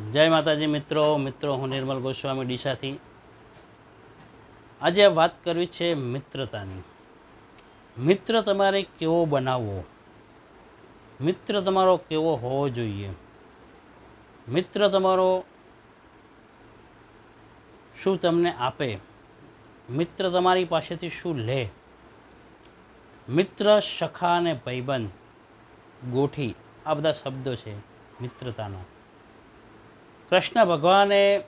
જય માતાજી મિત્રો મિત્રો, હું નિર્મલ ગોસ્વામી ડીસાથી. આજે વાત કરવી છે મિત્રતાની. મિત્ર તમારે કેવો બનાવવો? મિત્ર તમારો કેવો હોવો જોઈએ? મિત્ર તમારો શું તમને આપે? મિત્ર તમારી પાસેથી શું લે? મિત્ર સખા અને ભાઈબંધ, ગોઠી, આ બધા શબ્દો છે મિત્રતાના. કૃષ્ણ ભગવાને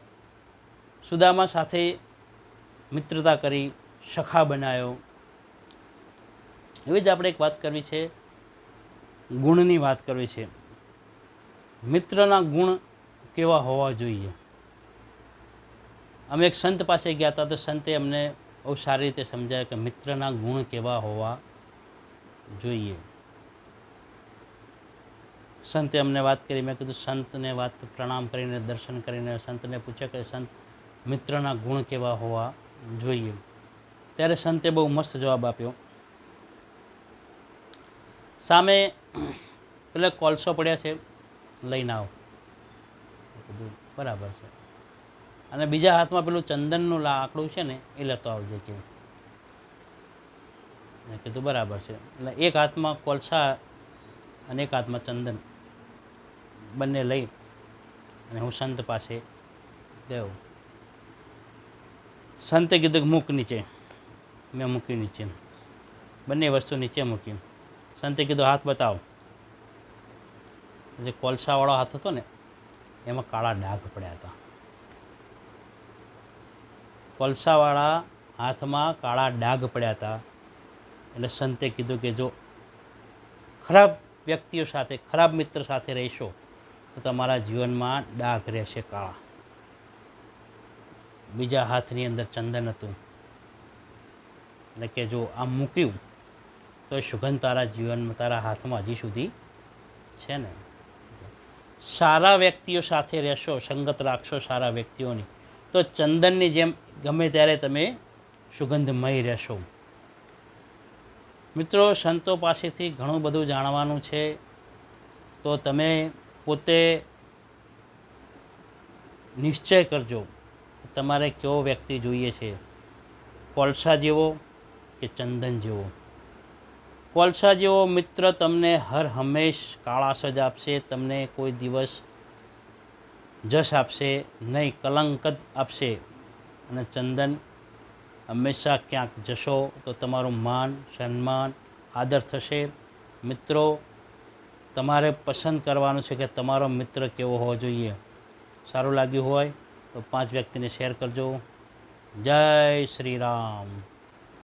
સુદામા સાથે મિત્રતા કરી, સખા બનાવ્યો એવી જ આપણે એક વાત કરવી છે, ગુણની વાત કરવી છે. મિત્રના ગુણ કેવા હોવા જોઈએ? અમે એક સંત પાસે ગયા હતા, તો સંતે અમને બહુ સારી રીતે સમજાય કે મિત્રના ગુણ કેવા હોવા જોઈએ. સંતે અમને વાત કરી, મેં કીધું સંતને વાત પ્રણામ કરીને, દર્શન કરીને સંતને પૂછ્યા કે સંત, મિત્રના ગુણ કેવા હોવા જોઈએ? ત્યારે સંતે બહુ મસ્ત જવાબ આપ્યો. સામે પેલા કોલસો પડ્યા છે, લઈને આવો. બધું બરાબર છે. અને બીજા હાથમાં પેલું ચંદનનું લાકડું છે ને, એ લેતો આવજે કે. કીધું, બરાબર છે. એટલે એક હાથમાં કોલસા અને એક હાથમાં ચંદન. બંને લઈ અને હું સંત પાસે ગયો. સંતે કીધું કે મૂક નીચે. મેં મૂકી નીચે. બંને વસ્તુ નીચે મૂકી. સંતે કીધું, હાથ બતાવો. જે કોલસાવાળો હાથ હતો ને, એમાં કાળા ડાઘ પડ્યા હતા. કોલસાવાળા હાથમાં કાળા ડાઘ પડ્યા હતા. એટલે સંતે કીધું કે જો ખરાબ વ્યક્તિઓ સાથે, ખરાબ મિત્ર સાથે રહેશો તો તમારા જીવનમાં ડાઘ રહેશે કાળા. બીજા હાથની અંદર ચંદન હતું. એટલે કે જો આમ મૂક્યું, તો એ સુગંધ તારા જીવનમાં તારા હાથમાં હજી સુધી છે ને? સારા વ્યક્તિઓ સાથે રહેશો, સંગત રાખશો સારા વ્યક્તિઓની. તો ચંદનની જેમ ગમે ત્યારે તમે સુગંધમય રહેશો. મિત્રો, સંતો પાસેથી ઘણું બધું જાણવાનું છે. તો તમે પોતે નિશ્ચય કરજો તમારે કેવો વ્યક્તિ જોઈએ છે. કોલસા જેવો કે ચંદન જેવો? કોલસા જેવો મિત્ર તમને હર હંમેશ કાળાશ જ આપશે, તમને કોઈ દિવસ જશ આપશે નહીં, કલંક જ આપશે. અને ચંદન હંમેશા ક્યાંક જશો તો તમારું માન, સન્માન, આદર થશે. મિત્રો તમારે પસંદ કરવાનું છે કે તમારો મિત્ર કેવો હોવો જોઈએ. સારું લાગ્યું હોય તો પાંચ વ્યક્તિને શેર કરજો. જય શ્રી રામ.